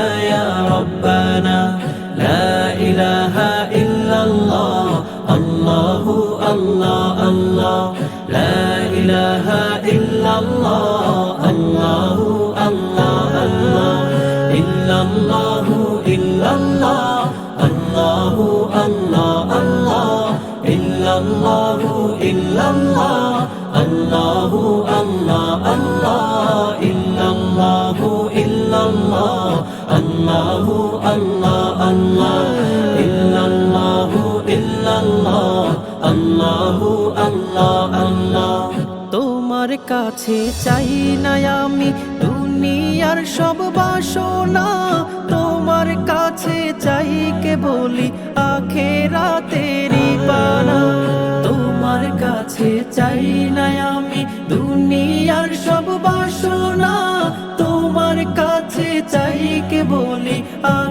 يا ربنا لا إله إلا الله الله الله الله لا إله إلا الله الله الله الله إلا الله إلا الله الله الله الله إلا الله إلا الله الله الله الله আল্লাহ আল্লাহ, ইল্লাল্লাহু, ইল্লাল্লাহ, আল্লাহু, আল্লাহ আল্লাহ। তোমার কাছে চাই না আমি দুনিয়ার সব বাসনা। তোমার কাছে চাই কে বলি আখেরা তেরি পানা তোমার কাছে চাই না আমি দুনিয়ার সব বাসনা। তোমার কাছে চাই কে বলি আ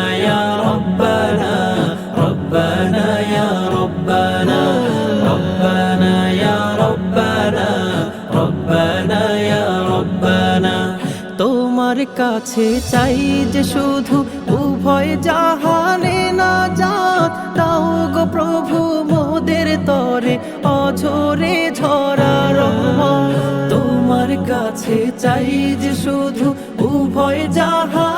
يا ربنا ربنا يا ربنا ربنا يا ربنا ربنا يا ربنا তোমার কাছে চাই যে শুধু উভয় জাহানে না যাত তাও গো প্রভু মোদের তরে অঝরে ঝরা রহমত তোমার কাছে চাই যে শুধু উভয় জাহানে